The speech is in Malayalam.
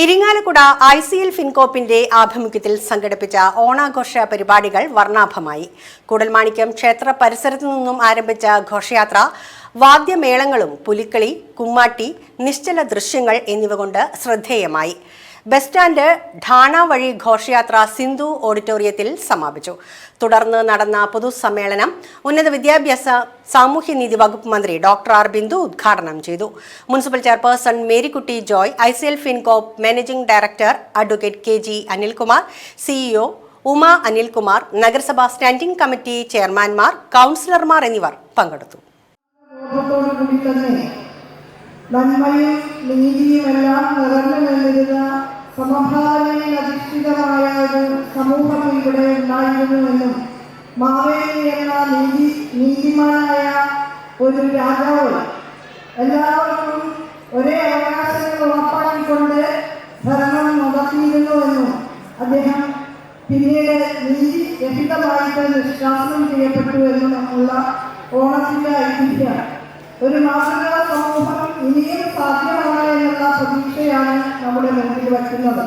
ഇരിങ്ങാലക്കുട ഐ സി എൽ ഫിൻകോപ്പിന്റെ ആഭിമുഖ്യത്തിൽ സംഘടിപ്പിച്ച ഓണാഘോഷ പരിപാടികൾ വർണാഭമായി. കൂടൽമാണിക്യം ക്ഷേത്ര പരിസരത്തു നിന്നും ആരംഭിച്ച ഘോഷയാത്ര വാദ്യമേളങ്ങളും പുലിക്കളി കുമ്മാട്ടി നിശ്ചല ദൃശ്യങ്ങൾ എന്നിവ കൊണ്ട് ശ്രദ്ധേയമായി. ബസ് സ്റ്റാൻഡ് ഠാണ വഴി ഘോഷയാത്ര സിന്ധു ഓഡിറ്റോറിയത്തിൽ സമാപിച്ചു. തുടർന്ന് നടന്ന പൊതുസമ്മേളനം ഉന്നത വിദ്യാഭ്യാസ സാമൂഹ്യനീതി വകുപ്പ് മന്ത്രി ഡോക്ടർ ആർ ബിന്ദു ഉദ്ഘാടനം ചെയ്തു. Municipal chairperson Marykutty Joy I C L Fincorp managing director advocate K G Anilkumar CEO Uma Anilkumar നഗരസഭാ സ്റ്റാൻഡിംഗ് കമ്മിറ്റി ചെയർമാൻമാർ കൗൺസിലർമാർ എന്നിവർ പങ്കെടുത്തു. നന്മയും നീതിയുമെല്ലാം നിറഞ്ഞു ഇവിടെ ഉണ്ടായിരുന്നുവെന്നും മാവേലി എന്ന നീതി നീതിമാനായ ഒരു രാജാവ്. എല്ലാവർക്കും ഒരേ അവകാശങ്ങൾ ഉറപ്പാക്കിക്കൊണ്ട് ഭരണം നടത്തിയിരുന്നുവെന്നും അദ്ദേഹം പിന്നീട് നീതി രഹിതമായിട്ട് നിഷ്കാസനം ചെയ്യപ്പെട്ടു എന്നും നമ്മളുള്ള ഓണത്തിന്റെ ഐതിഹ്യം. ഒരു മാതൃകാ സമൂഹം ഇനിയും സാധ്യമാണ് എന്നുള്ള പ്രതീക്ഷയാണ് നമ്മുടെ മുന്നിൽ വയ്ക്കുന്നത്.